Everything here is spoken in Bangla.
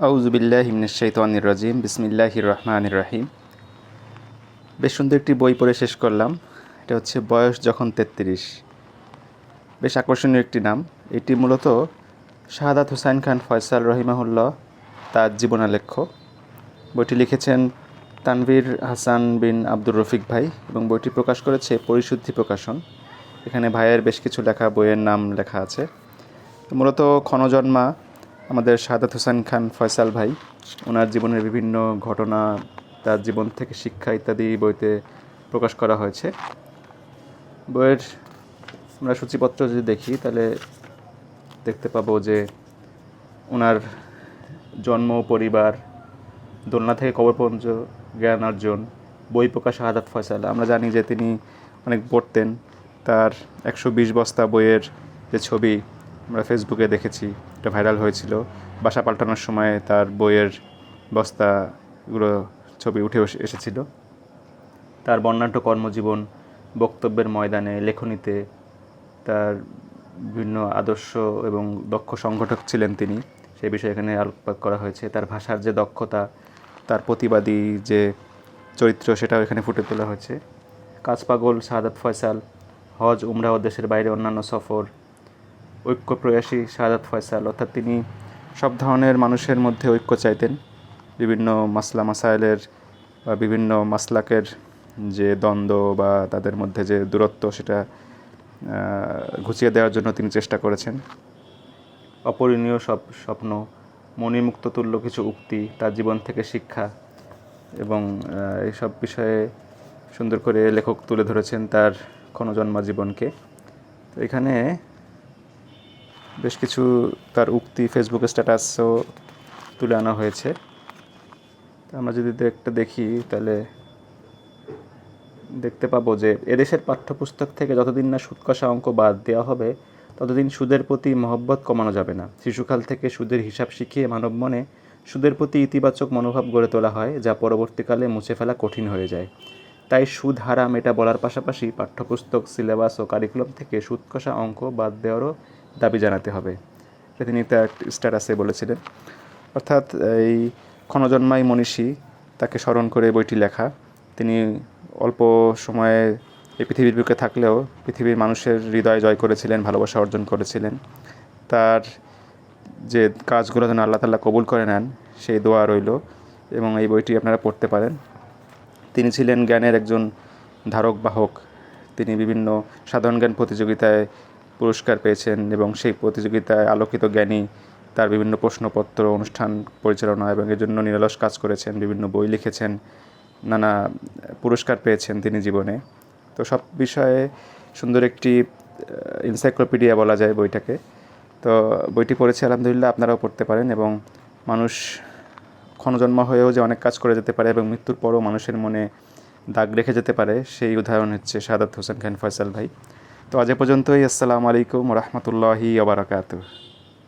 আউজুবিল্লাহ হিমনিশাইতানির রাজিম, বিসমিল্লাহির রহমানির রাহিম। বেশ সুন্দর একটি বই পড়ে শেষ করলাম। এটা হচ্ছে বয়স যখন তেত্রিশ। বেশ আকর্ষণীয় একটি নাম। এটি মূলত শাহাদাত হুসাইন খান ফয়সাল রহিমাহুল্লাহ তার জীবনালেখ্য। বইটি লিখেছেন তানভীর হাসান বিন আব্দুর রফিক ভাই এবং বইটি প্রকাশ করেছে পরিশুদ্ধি প্রকাশন। এখানে ভাইয়ের বেশ কিছু লেখা, বইয়ের নাম লেখা আছে। মূলত ক্ষণজন্মা আমাদের সাদাত হোসেন খান ফয়সাল ভাই, ওনার জীবনের বিভিন্ন ঘটনা, তার জীবন থেকে শিক্ষা ইত্যাদি বইতে প্রকাশ করা হয়েছে। বইয়ের আমরা সূচিপত্র যদি দেখি, তাহলে দেখতে পাবো যে ওনার জন্ম, পরিবার, দোলনা থেকে কবর পর্যন্ত জ্ঞান অর্জন, বই প্রকাশ শাহাদাত ফয়সাল। আমরা জানি যে তিনি অনেক পড়তেন। তার একশো বিশ বস্তা বইয়ের যে ছবি আমরা ফেসবুকে দেখেছি, এটা ভাইরাল হয়েছিল। বাসা পাল্টানোর সময় তার বইয়ের বস্তাগুলো ছবি উঠে এসে- এসেছিল। তার বর্ণাঢ্য কর্মজীবন, বক্তব্যের ময়দানে, লেখনীতে তার বিভিন্ন আদর্শ এবং দক্ষ সংগঠক ছিলেন তিনি। সেই বিষয়ে এখানে আলোকপাত করা হয়েছে। তার ভাষার যে দক্ষতা, তার প্রতিবাদী যে চরিত্র, সেটাও এখানে ফুটে তোলা হয়েছে। কাজ পাগল ফয়সাল, হজ, উমরা ও দেশের বাইরে অন্যান্য সফর ঐক্য প্রয়াসী শাহাদাত ফয়সাল, অর্থাৎ তিনি সব ধরনের মানুষের মধ্যে ঐক্য চাইতেন। বিভিন্ন মাসলা মাসাইলের বা বিভিন্ন মাসলাকের যে দ্বন্দ্ব বা তাদের মধ্যে যে দূরত্ব সেটা ঘুচিয়ে দেওয়ার জন্য তিনি চেষ্টা করেছেন। অপরিণীয় সব স্বপ্ন, মণিমুক্ত তুল্য কিছু উক্তি, তার জীবন থেকে শিক্ষা এবং এইসব বিষয়ে সুন্দর করে লেখক তুলে ধরেছেন তার ক্ষণজন্মা জীবনকে তো এখানে বেশ কিছু তার উক্তি ফেসবুক স্ট্যাটাসও তুলে আনা হয়েছে। আমরা যদি একটা দেখি, তাহলে দেখতে পাবো যে এদেশের পাঠ্যপুস্তক থেকে যতদিন না সুদ কষা অঙ্ক বাদ দেওয়া হবে, ততদিন সুদের প্রতি মহব্বত কমানো যাবে না। শিশুকাল থেকে সুদের হিসাব শিখিয়ে মানব মনে সুদের প্রতি ইতিবাচক মনোভাব গড়ে তোলা হয়, যা পরবর্তীকালে মুছে ফেলা কঠিন হয়ে যায়। তাই সুদ হারাম এটা বলার পাশাপাশি পাঠ্যপুস্তক, সিলেবাস ও কারিকুলাম থেকে সুদ কষা অঙ্ক বাদ দেওয়ারও দাবি জানাতে হবে। এটা তিনি তার স্ট্যাটাসে বলেছিলেন। অর্থাৎ এই ক্ষণজন্মাই মনীষী তাকে স্মরণ করে বইটি লেখা। তিনি অল্প সময়ে এই পৃথিবীর বুকে থাকলেও পৃথিবীর মানুষের হৃদয় জয় করেছিলেন, ভালোবাসা অর্জন করেছিলেন। তার যে কাজগুলো যেন আল্লাহ তাল্লাহ কবুল করে নেন, সেই দোয়া রইল এবং এই বইটি আপনারা পড়তে পারেন। তিনি ছিলেন জ্ঞানের একজন ধারক, বাহক। তিনি বিভিন্ন সাধারণ জ্ঞান প্রতিযোগিতায় পুরস্কার পেয়েছেন এবং সেই প্রতিযোগিতায় আলোকিত জ্ঞানী তার বিভিন্ন প্রশ্নপত্র, অনুষ্ঠান পরিচালনা এবং এর জন্য নিরলস কাজ করেছেন, বিভিন্ন বই লিখেছেন, নানা পুরস্কার পেয়েছেন তিনি জীবনে। তো সব বিষয়ে সুন্দর একটি ইনসাইক্লোপিডিয়া বলা যায় বইটাকে। তো বইটি পড়েছি, আলহামদুলিল্লাহ, আপনারাও পড়তে পারেন এবং মানুষ ক্ষণজন্মা হয়েও যে অনেক কাজ করে যেতে পারে এবং মৃত্যুর পরও মানুষের মনে দাগ রেখে যেতে পারে, সেই উদাহরণ হচ্ছে সাদাত হোসেন খান ফয়সাল ভাই। তো আজ পর্যন্তই। আসসালামু আলাইকুম রহমতুল্লাহি আবরাকাতুহ